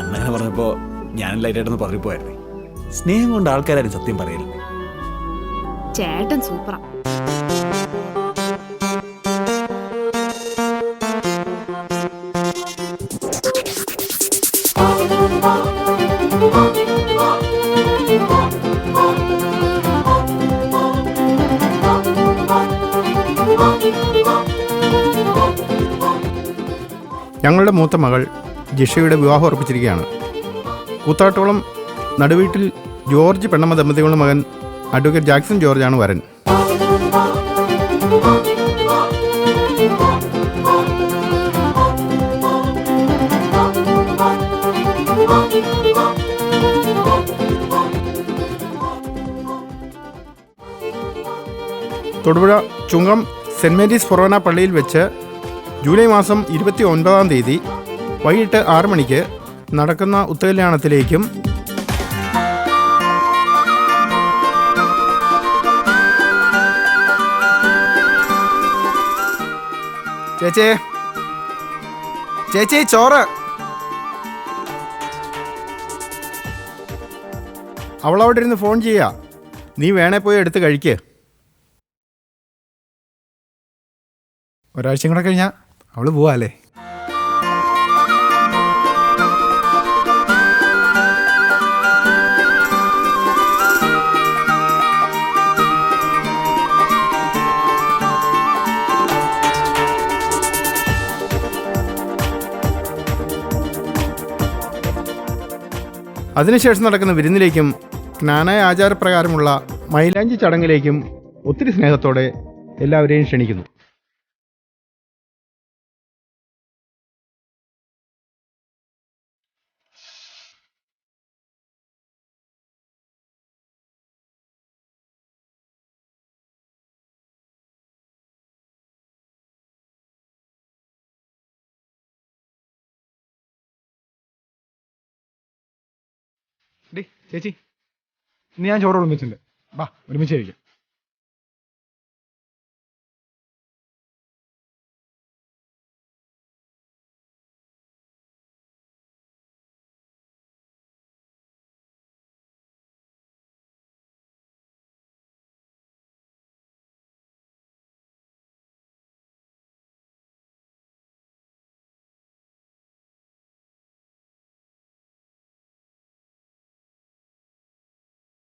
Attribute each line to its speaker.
Speaker 1: അങ്ങനെ പറഞ്ഞപ്പോൾ ഞാൻ ലൈറ്റായിട്ടൊന്ന് പോയായിരുന്നു. സ്നേഹം കൊണ്ട് ആൾക്കാരും സത്യം പറയില്ല
Speaker 2: ചേട്ടൻ സൂപ്പറാ.
Speaker 3: ഞങ്ങളുടെ മൂത്ത മകൾ ജിഷയുടെ വിവാഹം ഉറപ്പിച്ചിരിക്കുകയാണ്. കൂത്താട്ടോളം നടുവീട്ടിൽ ജോർജ് പെണ്ണമ്മ ദമ്പതികളുടെ മകൻ അഡ്വക്കേറ്റ് ജാക്സൺ ജോർജാണ് വരൻ. തൊടുപുഴ ചുങ്കം സെന്റ് മേരീസ് ഫൊറോന പള്ളിയിൽ വെച്ച് ജൂലൈ മാസം ഇരുപത്തി ഒൻപതാം തീയതി വൈകിട്ട് ആറ് മണിക്ക് നടക്കുന്ന ഉത്തകല്യാണത്തിലേക്കും ചേച്ചേ. ചേച്ചി ചോറ്. അവളവിടെ ഇരുന്ന് ഫോൺ ചെയ്യാ. നീ വേണേ പോയി എടുത്ത് കഴിക്ക്.
Speaker 4: ഒരാഴ്ചയും കൂടെ കഴിഞ്ഞാൽ അവൾ പോവാ അല്ലേ?
Speaker 3: അതിനുശേഷം നടക്കുന്ന വിരുന്നിലേക്കും ജ്ഞാനായ ആചാരപ്രകാരമുള്ള മൈലാഞ്ചി ചടങ്ങിലേക്കും ഒത്തിരി സ്നേഹത്തോടെ എല്ലാവരെയും ക്ഷണിക്കുന്നു.
Speaker 4: ഡേ ചേച്ചി ഇന്ന് ഞാൻ ചോറ് ഒരുമിച്ചിട്ടുണ്ട് വാ ഒരുമിച്ച് കഴിക്കാം.